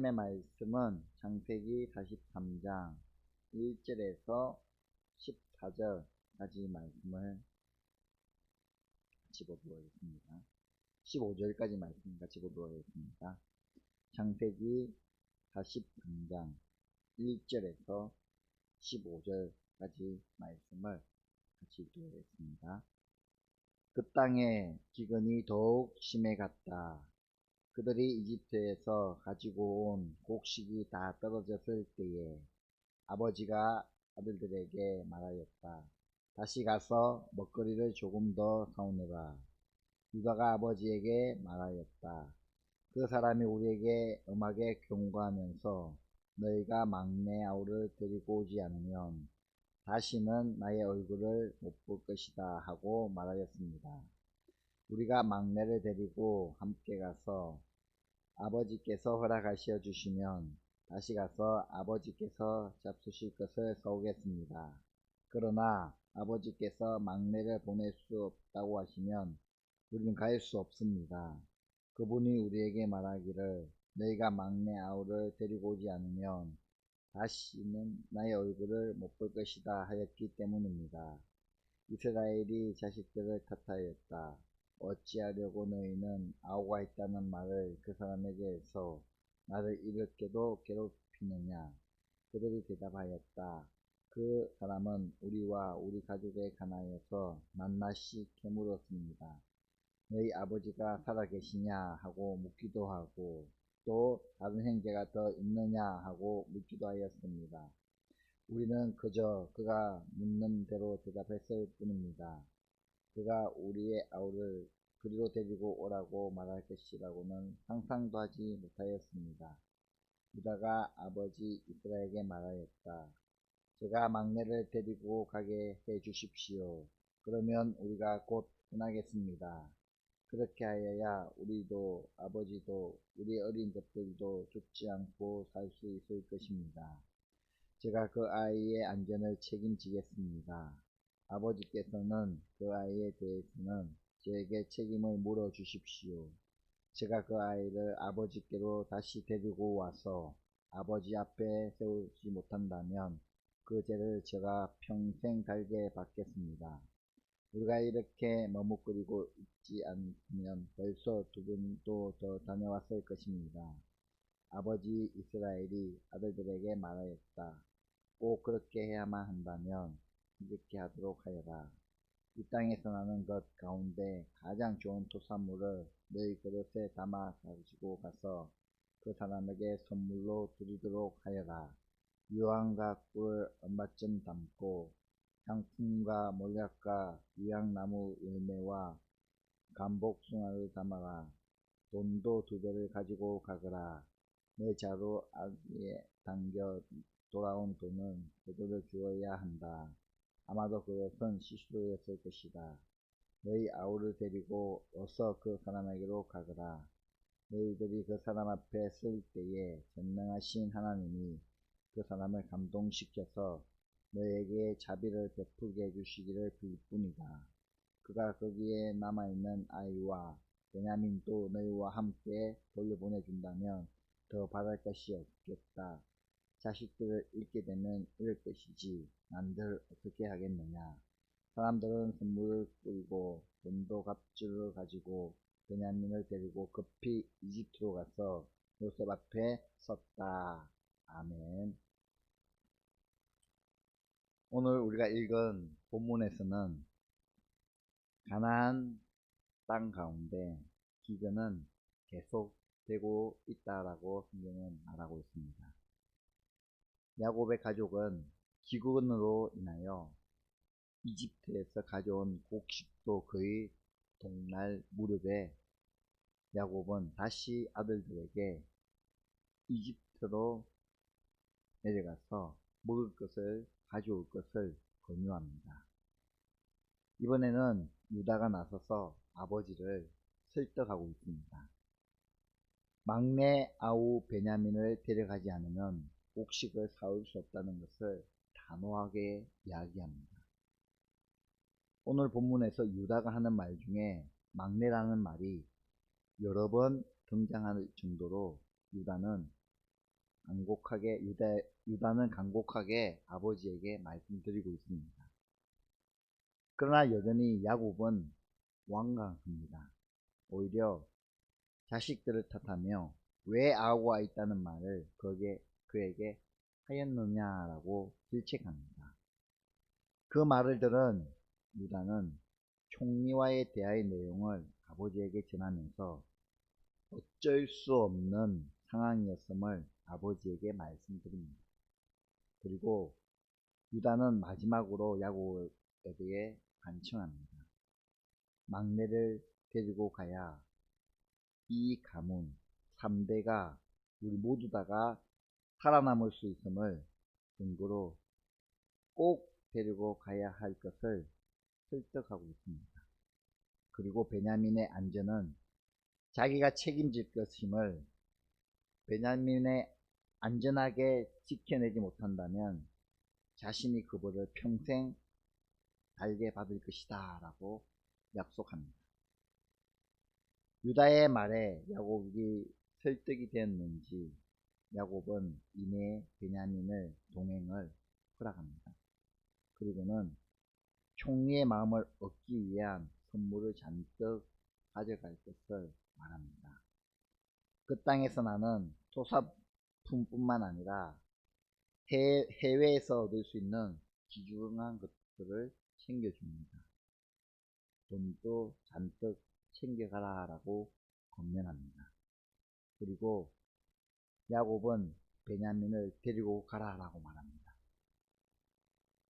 하나님의 말씀은 창세기 43장 1절에서 14절까지 말씀을 하겠습니다. 15절까지 말씀 같이 보도록 하겠습니다. 창세기 43장 1절에서 15절까지 말씀을 같이 읽도록 하겠습니다. 그 땅에 기근이 더욱 심해 갔다. 그들이 이집트에서 가지고 온 곡식이 다 떨어졌을 때에 아버지가 아들들에게 말하였다. 다시 가서 먹거리를 조금 더 사오너라. 유다가 아버지에게 말하였다. 그 사람이 우리에게 음악에 경고하면서 너희가 막내 아우를 데리고 오지 않으면 다시는 나의 얼굴을 못 볼 것이다 하고 말하였습니다. 우리가 막내를 데리고 함께 가서 아버지께서 허락하시어 주시면 다시 가서 아버지께서 잡수실 것을 사오겠습니다. 그러나 아버지께서 막내를 보낼 수 없다고 하시면 우리는 갈 수 없습니다. 그분이 우리에게 말하기를 너희가 막내 아우를 데리고 오지 않으면 다시는 나의 얼굴을 못 볼 것이다 하였기 때문입니다. 이스라엘이 자식들을 탓하였다. 어찌하려고 너희는 아우가 있다는 말을 그 사람에게 해서 나를 이렇게도 괴롭히느냐? 그들이 대답하였다. 그 사람은 우리와 우리 가족에 관하여서 낱낱이 캐물었습니다. 너희 아버지가 살아계시냐 하고 묻기도 하고 또 다른 형제가 더 있느냐 하고 묻기도 하였습니다. 우리는 그저 그가 묻는 대로 대답했을 뿐입니다. 그가 우리의 아우를 그리로 데리고 오라고 말할 것이라고는 상상도 하지 못하였습니다. 유다가 아버지 이스라엘에게 말하였다. 제가 막내를 데리고 가게 해 주십시오. 그러면 우리가 곧 떠나겠습니다. 그렇게 하여야 우리도 아버지도 우리 어린 것들도 죽지 않고 살 수 있을 것입니다. 제가 그 아이의 안전을 책임지겠습니다. 아버지께서는 그 아이에 대해서는 저에게 책임을 물어 주십시오. 제가 그 아이를 아버지께로 다시 데리고 와서 아버지 앞에 세우지 못한다면 그 죄를 제가 평생 달게 받겠습니다. 우리가 이렇게 머뭇거리고 있지 않으면 벌써 두 분도 더 다녀왔을 것입니다. 아버지 이스라엘이 아들들에게 말하였다. 꼭 그렇게 해야만 한다면 이렇게 하도록 하여라. 이 땅에서 나는 것 가운데 가장 좋은 토사물을 너희 그릇에 담아 가지고 가서 그 사람에게 선물로 드리도록 하여라. 유황과 꿀 얼마쯤 담고 향품과 몰약과 유향나무 열매와 감복숭아를 담아라. 돈도 두 배를 가지고 가거라. 내 자루 아기에 당겨 돌아온 돈은 그들을 주어야 한다. 아마도 그것은 시수로였을 것이다. 너희 아우를 데리고 어서 그 사람에게로 가거라. 너희들이 그 사람 앞에 쓸 때에 전능하신 하나님이 그 사람을 감동시켜서 너에게 자비를 베풀게 해주시기를 빌 뿐이다. 그가 거기에 남아있는 아이와 베냐민도 너희와 함께 돌려보내준다면 더 바랄 것이 없겠다. 자식들을 잃게 되면 이럴 것이지 난들 어떻게 하겠느냐. 사람들은 선물을 꾸리고 돈도 갑주를 가지고 베냐민을 데리고 급히 이집트로 가서 요셉 앞에 섰다. 아멘. 오늘 우리가 읽은 본문에서는 가나안 땅 가운데 기근은 계속되고 있다라고 성경은 말하고 있습니다. 야곱의 가족은 기근으로 인하여 이집트에서 가져온 곡식도 거의 동날 무렵에 야곱은 다시 아들들에게 이집트로 내려가서 먹을 것을 가져올 것을 권유합니다. 이번에는 유다가 나서서 아버지를 설득하고 있습니다. 막내 아우 베냐민을 데려가지 않으면 곡식을 사올 수 없다는 것을 단호하게 이야기합니다. 오늘 본문에서 유다가 하는 말 중에 막내라는 말이 여러 번 등장할 정도로 유다는 간곡하게 유다 유다는 간곡하게 아버지에게 말씀드리고 있습니다. 그러나 여전히 야곱은 완강합니다. 오히려 자식들을 탓하며 왜 아우가 있다는 말을 그에게, 그에게 하였느냐라고 질책합니다. 그 말을 들은 유다는 총리와의 대화의 내용을 아버지에게 전하면서 어쩔 수 없는 상황이었음을 아버지에게 말씀드립니다. 그리고 유다는 마지막으로 야곱에 대해 간청합니다. 막내를 데리고 가야 이 가문 3대가 우리 모두 다가 살아남을 수 있음을 근거로 꼭 데리고 가야 할 것을 설득하고 있습니다. 그리고 베냐민의 안전은 자기가 책임질 것임을 베냐민의 안전하게 지켜내지 못한다면 자신이 그 벌을 평생 달게 받을 것이다 라고 약속합니다. 유다의 말에 야곱이 설득이 되었는지 야곱은 이내 베냐민을 동행을 허락합니다. 그리고는 총리의 마음을 얻기 위한 선물을 잔뜩 가져갈 것을 말합니다. 그 땅에서 나는 토사품뿐만 아니라 해, 해외에서 얻을 수 있는 귀중한 것들을 챙겨줍니다. 돈도 잔뜩 챙겨가라 라고 권면합니다. 그리고 야곱은 베냐민을 데리고 가라 라고 말합니다.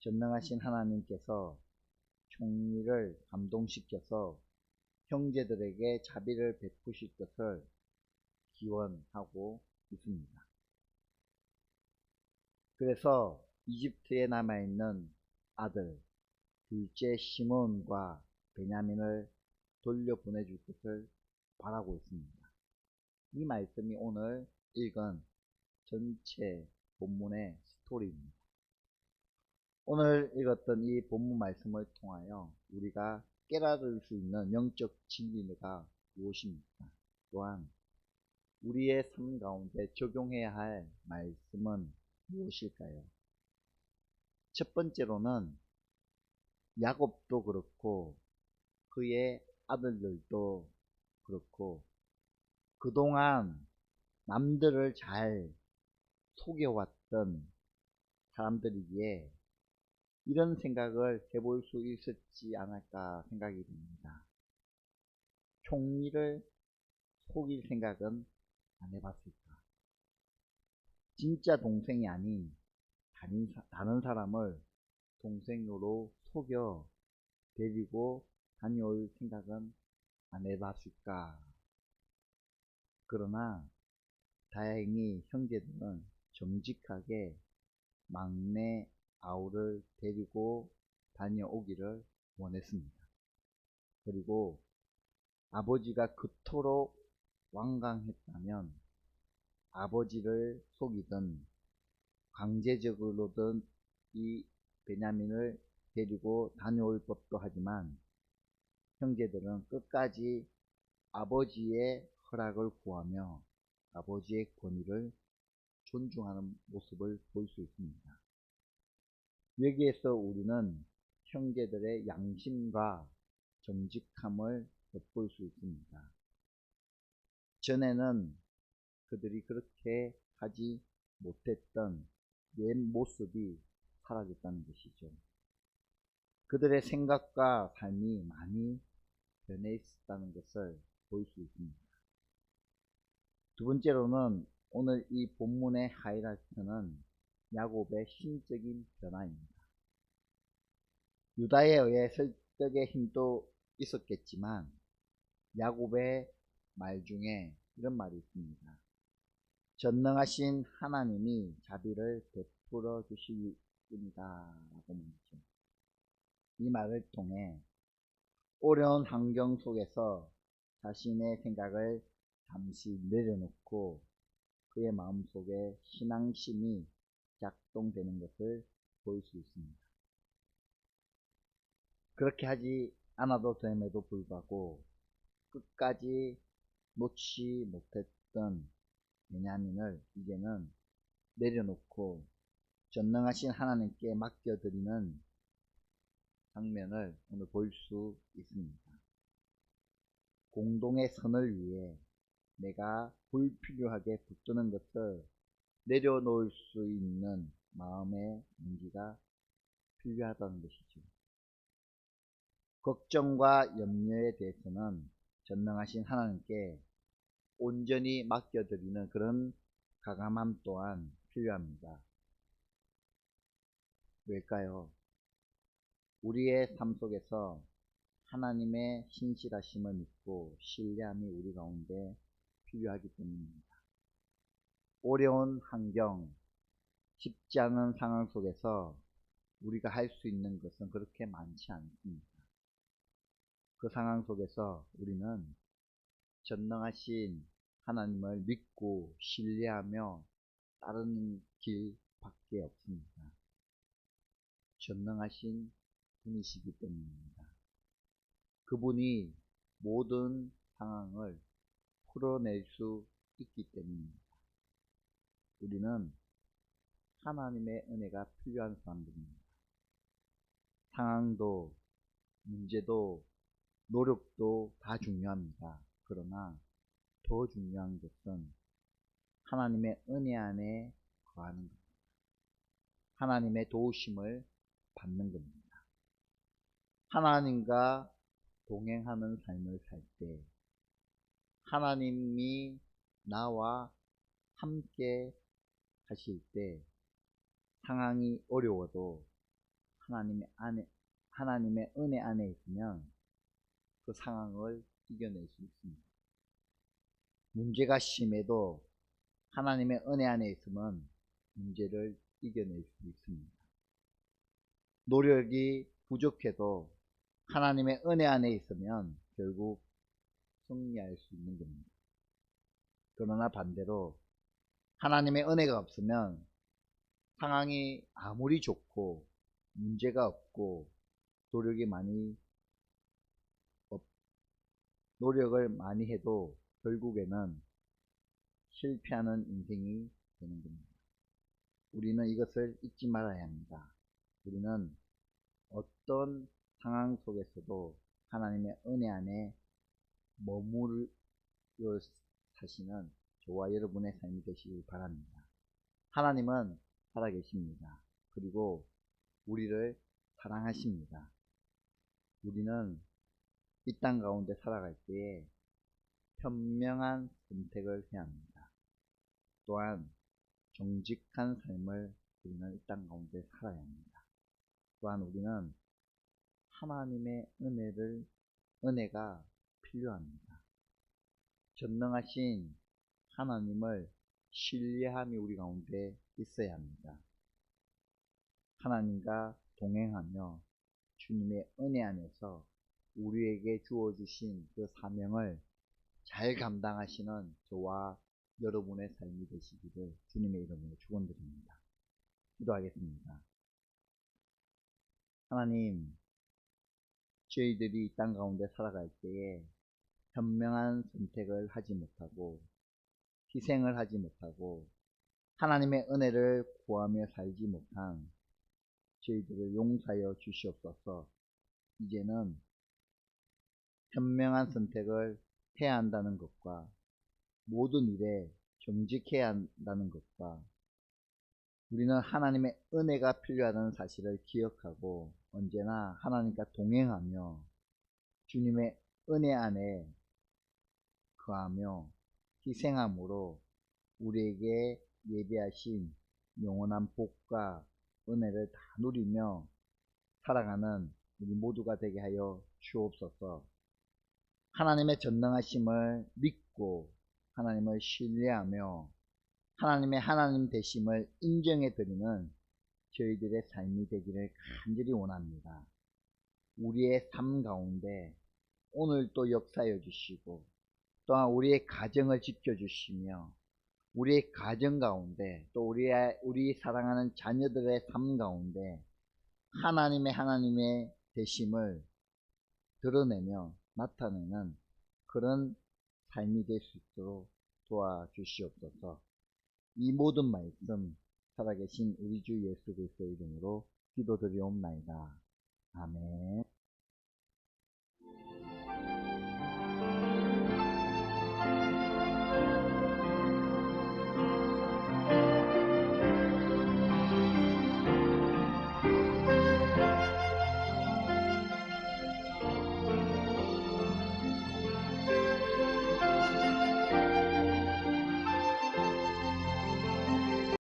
전능하신 하나님께서 총리를 감동시켜서 형제들에게 자비를 베푸실 것을 기원하고 있습니다. 그래서 이집트에 남아있는 아들 둘째 시몬과 베냐민을 돌려보내줄 것을 바라고 있습니다. 이 말씀이 오늘 읽은 전체 본문의 스토리입니다. 오늘 읽었던 이 본문 말씀을 통하여 우리가 깨달을 수 있는 영적 진리가 무엇입니까? 또한 우리의 삶 가운데 적용해야 할 말씀은 무엇일까요? 첫 번째로는 야곱도 그렇고 그의 아들들도 그렇고 그동안 남들을 잘 속여왔던 사람들이기에 이런 생각을 해볼 수 있었지 않을까 생각이 듭니다. 총리를 속일 생각은 안 해봤을까? 진짜 동생이 아닌 다른, 사람을 동생으로 속여 데리고 다녀올 생각은 안 해봤을까? 그러나 다행히 형제들은 정직하게 막내 아우를 데리고 다녀오기를 원했습니다. 그리고 아버지가 그토록 완강했다면 아버지를 속이든 강제적으로든 이 베냐민을 데리고 다녀올 법도 하지만 형제들은 끝까지 아버지의 허락을 구하며 아버지의 권위를 존중하는 모습을 볼 수 있습니다. 여기에서 우리는 형제들의 양심과 정직함을 엿볼 수 있습니다. 전에는 그들이 그렇게 하지 못했던 옛 모습이 사라졌다는 것이죠. 그들의 생각과 삶이 많이 변해 있었다는 것을 볼 수 있습니다. 두 번째로는 오늘 이 본문의 하이라이트는 야곱의 신적인 변화입니다. 유다에 의해 설득의 힘도 있었겠지만 야곱의 말 중에 이런 말이 있습니다. 전능하신 하나님이 자비를 베풀어 주시입니다. 라고 말이죠. 이 말을 통해 어려운 환경 속에서 자신의 생각을 잠시 내려놓고 그의 마음속에 신앙심이 작동되는 것을 볼 수 있습니다. 그렇게 하지 않아도 됨에도 불구하고 끝까지 놓지 못했던 베냐민을 이제는 내려놓고 전능하신 하나님께 맡겨드리는 장면을 오늘 볼 수 있습니다. 공동의 선을 위해 내가 불필요하게 붙드는 것을 내려놓을 수 있는 마음의 용기가 필요하다는 것이죠. 걱정과 염려에 대해서는 전능하신 하나님께 온전히 맡겨드리는 그런 가감함 또한 필요합니다. 왜일까요? 우리의 삶 속에서 하나님의 신실하심을 믿고 신뢰함이 우리 가운데 필요하기 때문입니다. 어려운 환경, 쉽지 않은 상황 속에서 우리가 할 수 있는 것은 그렇게 많지 않습니다. 그 상황 속에서 우리는 전능하신 하나님을 믿고 신뢰하며 따르는 길밖에 없습니다. 전능하신 분이시기 때문입니다. 그분이 모든 상황을 풀어낼 수 있기 때문입니다. 우리는 하나님의 은혜가 필요한 사람들입니다. 상황도, 문제도, 노력도 다 중요합니다. 그러나 더 중요한 것은 하나님의 은혜 안에 거하는 겁니다. 하나님의 도우심을 받는 겁니다. 하나님과 동행하는 삶을 살 때 하나님이 나와 함께 하실 때 상황이 어려워도 하나님의 안에 하나님의 은혜 안에 있으면 그 상황을 이겨낼 수 있습니다. 문제가 심해도 하나님의 은혜 안에 있으면 문제를 이겨낼 수 있습니다. 노력이 부족해도 하나님의 은혜 안에 있으면 결국 승리할 수 있는 겁니다. 그러나 반대로 하나님의 은혜가 없으면 상황이 아무리 좋고 문제가 없고 노력이 많이 없, 노력을 많이 해도 결국에는 실패하는 인생이 되는 겁니다. 우리는 이것을 잊지 말아야 합니다. 우리는 어떤 상황 속에서도 하나님의 은혜 안에 머무르 사시는 저와 여러분의 삶이 되시길 바랍니다. 하나님은 살아계십니다. 그리고 우리를 사랑하십니다. 우리는 이 땅 가운데 살아갈 때에 현명한 선택을 해야 합니다. 또한 정직한 삶을 우리는 이 땅 가운데 살아야 합니다. 또한 우리는 하나님의 은혜를 은혜가 필요합니다. 전능하신 하나님을 신뢰함이 우리 가운데 있어야 합니다. 하나님과 동행하며 주님의 은혜 안에서 우리에게 주어주신 그 사명을 잘 감당하시는 저와 여러분의 삶이 되시기를 주님의 이름으로 축원드립니다. 기도하겠습니다. 하나님, 저희들이 이 땅 가운데 살아갈 때에 현명한 선택을 하지 못하고 희생을 하지 못하고 하나님의 은혜를 구하며 살지 못한 저희들을 용서하여 주시옵소서. 이제는 현명한 선택을 해야 한다는 것과 모든 일에 정직해야 한다는 것과 우리는 하나님의 은혜가 필요하다는 사실을 기억하고 언제나 하나님과 동행하며 주님의 은혜 안에 거하며 희생함으로 우리에게 예배하신 영원한 복과 은혜를 다 누리며 살아가는 우리 모두가 되게 하여 주옵소서. 하나님의 전능하심을 믿고 하나님을 신뢰하며 하나님의 하나님 되심을 인정해 드리는 저희들의 삶이 되기를 간절히 원합니다. 우리의 삶 가운데 오늘도 역사여 주시고 또한 우리의 가정을 지켜주시며 우리의 가정 가운데 또 우리의 우리 사랑하는 자녀들의 삶 가운데 하나님의 하나님의 되심을 드러내며 나타내는 그런 삶이 될 수 있도록 도와주시옵소서. 이 모든 말씀 살아계신 우리 주 예수 그리스도의 이름으로 기도드리옵나이다. 아멘.